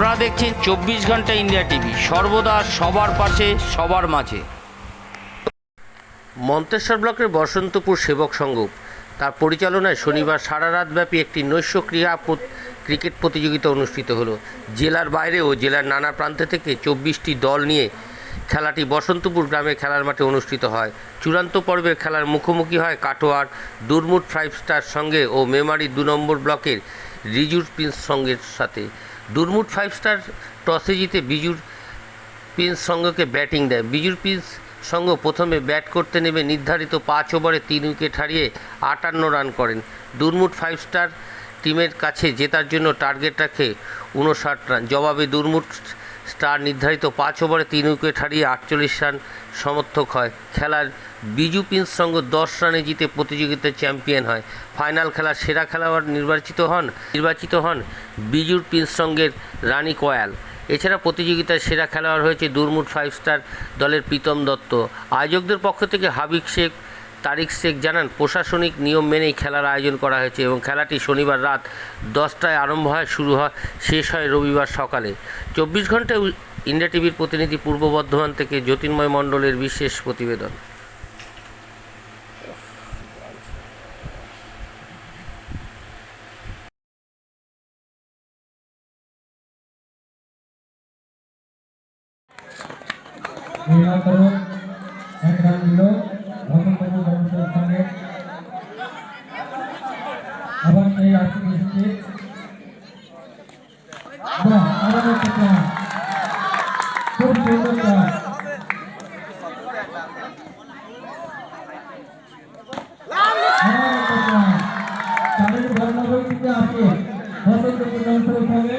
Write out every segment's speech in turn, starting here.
আপনারা দেখছেন চব্বিশ ঘণ্টা ইন্ডিয়া টিভি। সর্বদা সবার পাশে, সবার মাঝে। মন্তেশ্বর ব্লকের বসন্তপুর সেবক সংঘ তার পরিচালনায় শনিবার সারা রাতব্যাপী একটি নৈশ ক্রীড়া ক্রিকেট প্রতিযোগিতা অনুষ্ঠিত হলো। জেলার বাইরে ও জেলার নানা প্রান্ত থেকে চব্বিশটি দল নিয়ে খেলাটি বসন্তপুর গ্রামে খেলার মাঠে অনুষ্ঠিত হয়। চূড়ান্ত পর্বের খেলার মুখোমুখি হয় কাটোয়ার দুর্মুট ফাইভ স্টার সঙ্গে ও মেমারি দু নম্বর ব্লকের রিজুর প্রিন্স সঙ্গের সাথে। দুর্মুট ফাইভ স্টার টসে জিতে বিজুর পিন্স সঙ্গকে ব্যাটিং দেয়। বিজুর পিন্স সঙ্গ প্রথমে ব্যাট করতে নেমে নির্ধারিত পাঁচ ওভারে তিন উইকেট হারিয়ে আটান্ন রান করেন। দুর্মুট ফাইভ স্টার টিমের কাছে জেতার জন্য টার্গেট রাখে উনষাট রান জবাবে দুর্মুট স্টার নির্ধারিত পাঁচ ওভারে তিন উইকেট হারিয়ে আটচল্লিশ রান সমর্থক হয়। খেলার বিজু প্রিন্স সঙ্গ দশ রানে জিতে প্রতিযোগিতার চ্যাম্পিয়ন হয়। ফাইনাল খেলার সেরা খেলোয়াড় নির্বাচিত হন নির্বাচিত হন বিজুর প্রিন্স সঙ্গের রানী কয়াল। এছাড়া প্রতিযোগিতায় সেরা খেলোয়াড় হয়েছে দুর্মুট ফাইভ স্টার দলের প্রীতম দত্ত। আয়োজকদের পক্ষ থেকে হাবিব শেখ তারিক শেখ জানান, প্রশাসনিক নিয়ম মেনেই খেলার আয়োজন করা হয়েছে এবং খেলাটি শনিবার রাত দশটায় আরম্ভ হয়, শুরু হয়, শেষ হয় রবিবার সকালে। চব্বিশ ঘন্টায় ইন্ডিয়া টিভির প্রতিনিধি পূর্ব বর্ধমান থেকে জ্যোতির্ময় মণ্ডলের বিশেষ প্রতিবেদন। এক রান দিল। আবার এই আর্থিক বাহ, আবারও একটা চার। খুব সুন্দর। আবার বসন্তপুর জনসভা সঙ্গে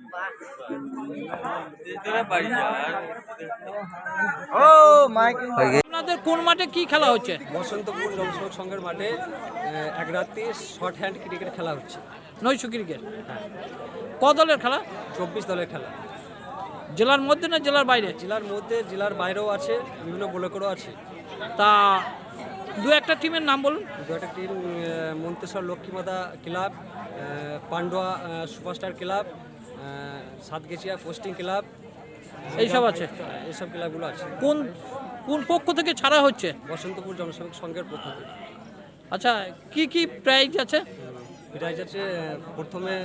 আর আপনাদের কোন মাঠে কি খেলা হচ্ছে? বসন্তপুর জনসেবক সংঘের মাঠে এক রাত্রি শর্ট হ্যান্ড ক্রিকেট খেলা হচ্ছে। নৈশ ক্রিকেট ক দলের খেলা? চব্বিশ দলের খেলা। জেলার মধ্যে না জেলার বাইরে? জেলার মধ্যে জেলার বাইরেও আছে বিভিন্ন ব্লকেরও আছে। তা দু একটা টিমের নাম বলুন। দু একটা team Manteswar Lakshmimata club Pandua superstar club Satgachhia posting club এইসব আছে? এইসব ক্লাবগুলো আছে। কোন কোন পক্ষ থেকে ছাড়া হচ্ছে? বসন্তপুর জনসেবক সংঘের পক্ষ থেকে। আচ্ছা কি কি প্রাইজ আছে? প্রাইজ আছে প্রথমে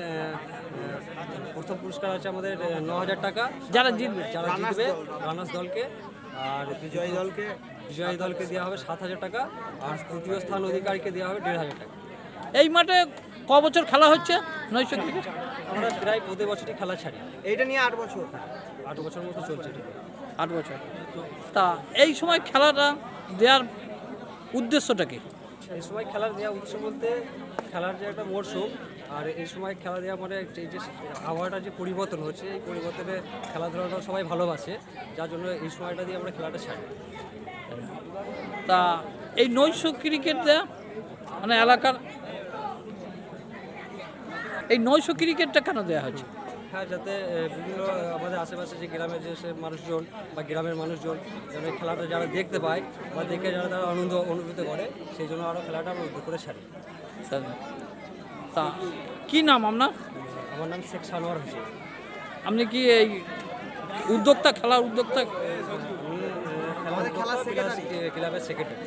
প্রথম পুরস্কার আছে আমাদের ন হাজার টাকা। যারা জিতবে। যারা জিতবে রানার্স দলকে। আর বিজয়ী দলকে? বিজয়ী দলকে দেওয়া হবে সাত হাজার টাকা। আর তৃতীয় স্থান অধিকারীকে দেওয়া হবে দেড় হাজার টাকা। এই মাঠে ক বছর খেলা হচ্ছে? নৈশ ক্রিকেট? আমরা প্রায় প্রতি বছরই খেলা ছাড়ি। এইটা নিয়ে আট বছর। আট বছর মতো চলছে আট বছর। তা এই সময় খেলাটা দেওয়ার উদ্দেশ্যটা কি? এই সময় খেলার দেওয়া উদ্দেশ্য বলতে খেলার যে একটা মরশুম আর এই সময় খেলা দেওয়া মানে এই যে আবহাওয়াটা যে পরিবর্তন হচ্ছে এই পরিবর্তনে খেলাধুলাটা সবাই ভালোবাসে যার জন্য এই সময়টা দিয়ে আমরা খেলাটা ছাড়ি। তা এই নৈশ ক্রিকেট দেয়া মানে এলাকার এই নয়শো ক্রিকেটটা কেন দেওয়া হচ্ছে হ্যাঁ যাতে বিভিন্ন আমাদের আশেপাশে যে গ্রামের যে সে মানুষজন বা গ্রামের মানুষজন যেন খেলাটা যারা দেখতে পায় বা দেখে যারা তারা আনন্দ অনুভূত করে সেই জন্য আরও খেলাটা আমরা উদ্যোগ করে ছাড়ি। তা কি নাম আপনার? আমার নাম শেখ সানোয়ার হোসেন। আপনি কি এই উদ্যোক্তা খেলার উদ্যোক্তা? ক্লাবের সেক্রেটারি